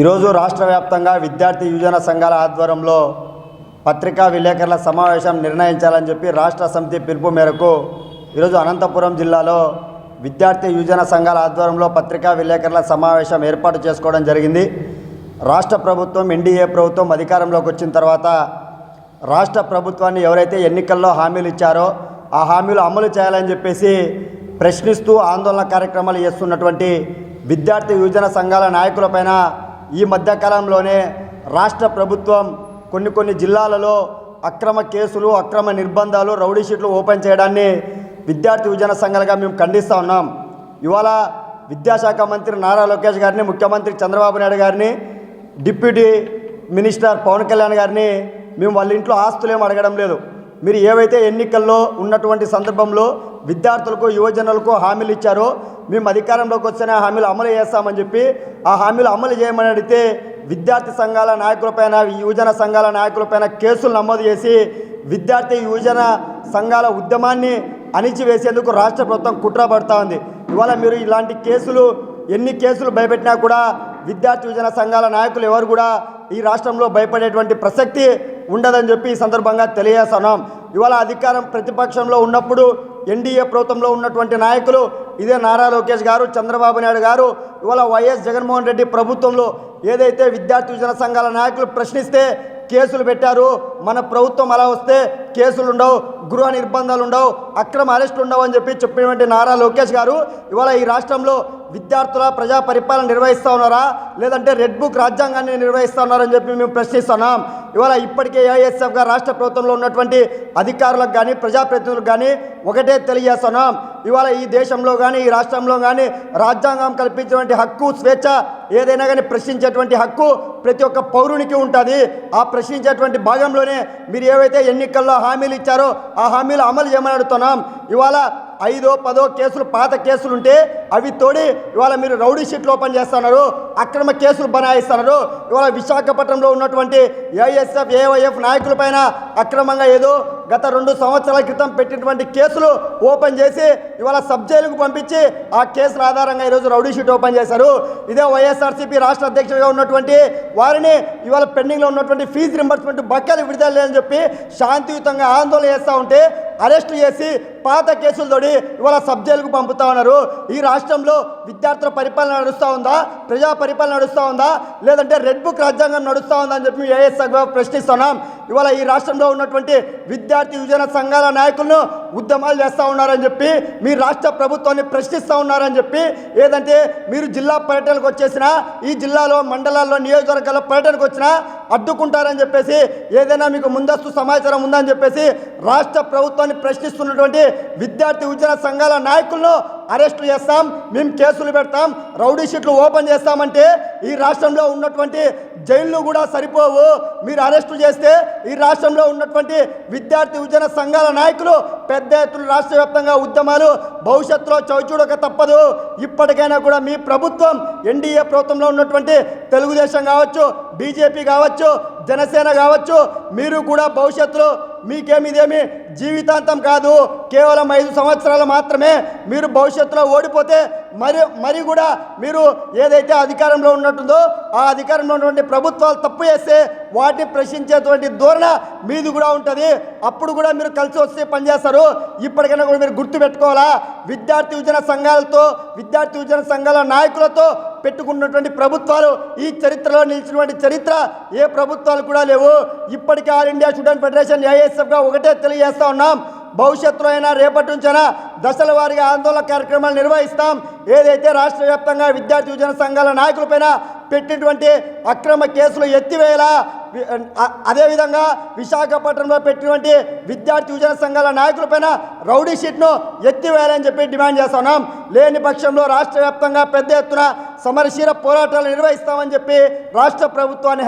ఈరోజు రాష్ట్ర వ్యాప్తంగా విద్యార్థి యువజన సంఘాల ఆధ్వర్యంలో పత్రికా విలేకరుల సమావేశం నిర్ణయించాలని చెప్పి రాష్ట్ర సమితి పిలుపు మేరకు ఈరోజు అనంతపురం జిల్లాలో విద్యార్థి యువజన సంఘాల ఆధ్వర్యంలో పత్రికా విలేకరుల సమావేశం ఏర్పాటు చేసుకోవడం జరిగింది. రాష్ట్ర ప్రభుత్వం ఎన్డీఏ ప్రభుత్వం అధికారంలోకి వచ్చిన తర్వాత రాష్ట్ర ప్రభుత్వాన్ని ఎవరైతే ఎన్నికల్లో హామీలు ఇచ్చారో ఆ హామీలు అమలు చేయాలని చెప్పేసి ప్రశ్నిస్తూ ఆందోళన కార్యక్రమాలు చేస్తున్నటువంటి విద్యార్థి యువజన సంఘాల నాయకులపైన ఈ మధ్యకాలంలోనే రాష్ట్ర ప్రభుత్వం కొన్ని కొన్ని జిల్లాలలో అక్రమ కేసులు అక్రమ నిర్బంధాలు రౌడీ షీట్లు ఓపెన్ చేయడాన్ని విద్యార్థి విజన సంఘాలుగా మేము ఖండిస్తూ ఉన్నాం. ఇవాళ విద్యాశాఖ మంత్రి నారా లోకేష్ గారిని ముఖ్యమంత్రి చంద్రబాబు నాయుడు గారిని డిప్యూటీ మినిస్టర్ పవన్ కళ్యాణ్ గారిని మేము వాళ్ళ ఇంట్లో ఆస్తులు ఏం అడగడం లేదు. మీరు ఏవైతే ఎన్నికల్లో ఉన్నటువంటి సందర్భంలో విద్యార్థులకు యువజనులకు హామీలు ఇచ్చారో మేము అధికారంలోకి వస్తేనే ఆ హామీలు అమలు చేస్తామని చెప్పి ఆ హామీలు అమలు చేయమని అడిగితే విద్యార్థి సంఘాల నాయకులపైన యువజన సంఘాల నాయకులపైన కేసులు నమోదు చేసి విద్యార్థి యువజన సంఘాల ఉద్యమాన్ని అణిచివేసేందుకు రాష్ట్ర ప్రభుత్వం కుట్ర పడుతూ ఉంది. ఇవాళ మీరు ఇలాంటి కేసులు ఎన్ని కేసులు భయపెట్టినా కూడా విద్యార్థి యువజన సంఘాల నాయకులు ఎవరు కూడా ఈ రాష్ట్రంలో భయపడేటువంటి ప్రసక్తి ఉండదని చెప్పి ఈ సందర్భంగా తెలియజేస్తున్నాం. ఇవాళ అధికారం ప్రతిపక్షంలో ఉన్నప్పుడు ఎన్డీఏ ప్రభుత్వంలో ఉన్నటువంటి నాయకులు ఇదే నారా లోకేష్ గారు చంద్రబాబు నాయుడు గారు ఇవాళ వైఎస్ జగన్మోహన్ రెడ్డి ప్రభుత్వంలో ఏదైతే విద్యార్థి యువజన సంఘాల నాయకులు ప్రశ్నిస్తే కేసులు పెట్టారు. మన ప్రభుత్వం అలా వస్తే కేసులు ఉండవు గృహ నిర్బంధాలు ఉండవు అక్రమ అరెస్టులు ఉండవు అని చెప్పి చెప్పినటువంటి నారా లోకేష్ గారు ఇవాళ ఈ రాష్ట్రంలో విద్యార్థుల ప్రజా పరిపాలన నిర్వహిస్తూ ఉన్నారా? లేదంటే రెడ్ బుక్ రాజ్యాంగాన్ని నిర్వహిస్తూ ఉన్నారని చెప్పి మేము ప్రశ్నిస్తున్నాం. ఇవాళ ఇప్పటికే ఏఎస్ఎఫ్గా రాష్ట్ర ప్రభుత్వంలో ఉన్నటువంటి అధికారులకు కానీ ప్రజాప్రతినిధులకు కానీ ఒకటే తెలియజేస్తున్నాం. ఇవాళ ఈ దేశంలో కానీ ఈ రాష్ట్రంలో కానీ రాజ్యాంగం కల్పించినటువంటి హక్కు స్వేచ్ఛ ఏదైనా కానీ ప్రశ్నించేటువంటి హక్కు ప్రతి ఒక్క పౌరునికి ఉంటుంది. ఆ ప్రశ్నించేటువంటి భాగంలోనే మీరు ఏవైతే ఎన్నికల్లో హామీలు ఇచ్చారో ఆ హామీలు అమలు చేయమని అడుగుతున్నాం. ఇవాళ ఐదో పదో కేసులు పాత కేసులు ఉంటే అవి తోడి ఇవాళ మీరు రౌడీ షీట్లు ఓపెన్ చేస్తున్నారు అక్రమ కేసులు బనాయిస్తున్నారు. ఇవాళ విశాఖపట్నంలో ఉన్నటువంటి ఏఎస్ఎఫ్ ఏవైఎఫ్ నాయకులపైన అక్రమంగా ఏదో గత రెండు సంవత్సరాల క్రితం పెట్టినటువంటి కేసులు ఓపెన్ చేసి ఇవాళ సబ్ జైలుకు పంపించి ఆ కేసుల ఆధారంగా ఈరోజు రౌడీ షీట్ ఓపెన్ చేశారు. ఇదే వైఎస్ఆర్సీపీ రాష్ట్ర అధ్యక్షుడిగా ఉన్నటువంటి వారిని ఇవాళ పెండింగ్లో ఉన్నటువంటి ఫీజు రింబర్స్మెంట్ బక్కలు విడుదల లేదని చెప్పి శాంతియుతంగా ఆందోళన చేస్తూ ఉంటే అరెస్ట్ చేసి పాత కేసులతోటి ఇవాళ సబ్ జైలుకు పంపుతా ఉన్నారు. ఈ రాష్ట్రంలో విద్యార్థుల పరిపాలన నడుస్తూ ఉందా? ప్రజా పరిపాలన నడుస్తూ ఉందా? లేదంటే రెడ్ బుక్ రాజ్యాంగం నడుస్తూ ఉందా అని చెప్పి ఏఎస్ ప్రశ్నిస్తున్నాం. ఇవాళ ఈ రాష్ట్రంలో ఉన్నటువంటి విద్యార్థి యువజన సంఘాల నాయకులను ఉద్యమాలు చేస్తూ ఉన్నారని చెప్పి మీ రాష్ట్ర ప్రభుత్వాన్ని ప్రశ్నిస్తూ ఉన్నారని చెప్పి ఏదంటే మీరు జిల్లా పర్యటనకు వచ్చేసినా ఈ జిల్లాలో మండలాల్లో నియోజకవర్గాల్లో పర్యటనకు వచ్చినా అడ్డుకుంటారని చెప్పేసి ఏదైనా మీకు ముందస్తు సమాచారం ఉందని చెప్పేసి రాష్ట్ర ప్రభుత్వాన్ని ప్రశ్నిస్తున్నటువంటి విద్యార్థి ఉద్యమ సంఘాల నాయకులను అరెస్టులు చేస్తాం మేము కేసులు పెడతాం రౌడీ షీట్లు ఓపెన్ చేస్తామంటే ఈ రాష్ట్రంలో ఉన్నటువంటి జైళ్ళు కూడా సరిపోవు. మీరు అరెస్టు చేస్తే ఈ రాష్ట్రంలో ఉన్నటువంటి విద్యార్థి ఉద్యమ సంఘాల నాయకులు పెద్ద ఎత్తున రాష్ట్ర వ్యాప్తంగా ఉద్యమాలు భవిష్యత్తులో చవిచూడక తప్పదు. ఇప్పటికైనా కూడా మీ ప్రభుత్వం ఎన్డీఏ ప్రభుత్వంలో ఉన్నటువంటి తెలుగుదేశం కావచ్చు బీజేపీ కావచ్చు జనసేన కావచ్చు మీరు కూడా భవిష్యత్తులో మీకేమి ఇదేమి జీవితాంతం కాదు కేవలం ఐదు సంవత్సరాలు మాత్రమే మీరు భవిష్యత్తులో ఓడిపోతే మరి మరి కూడా మీరు ఏదైతే అధికారంలో ఉన్నట్టుందో ఆ అధికారంలో ఉన్నటువంటి ప్రభుత్వాలు తప్పు చేస్తే వాటిని ప్రశ్నించేటువంటి ధోరణ మీది కూడా ఉంటుంది. అప్పుడు కూడా మీరు కలిసి వస్తే పనిచేస్తారు. ఇప్పటికైనా కూడా మీరు గుర్తుపెట్టుకోవాలా? విద్యార్థి యువజన సంఘాలతో విద్యార్థి యువజన సంఘాల నాయకులతో పెట్టుకున్నటువంటి ప్రభుత్వాలు ఈ చరిత్రలో నిలిచినటువంటి చరిత్ర ఏ ప్రభుత్వాలు కూడా లేవు. ఇప్పటికీ ఆల్ ఇండియా స్టూడెంట్ ఫెడరేషన్ ఏఎస్ఎఫ్గా ఒకటే తెలియజేస్తా ఉన్నాం. భవిష్యత్తులో అయినా రేపటి నుంచైనా దశల వారీగా ఆందోళన కార్యక్రమాలు నిర్వహిస్తాం. ఏదైతే రాష్ట్ర వ్యాప్తంగా విద్యార్థి యువజన సంఘాల నాయకులపైన పెట్టినటువంటి అక్రమ కేసులు ఎత్తివేయాలా. అదేవిధంగా విశాఖపట్నంలో పెట్టినటువంటి విద్యార్థి యువజన సంఘాల నాయకులపైన రౌడీ షీట్ను ఎత్తివేయాలని చెప్పి డిమాండ్ చేస్తున్నాం లేని పక్షంలో రాష్ట్ర వ్యాప్తంగా పెద్ద ఎత్తున సమరశీల పోరాటాలు నిర్వహిస్తామని చెప్పి రాష్ట్ర ప్రభుత్వాన్ని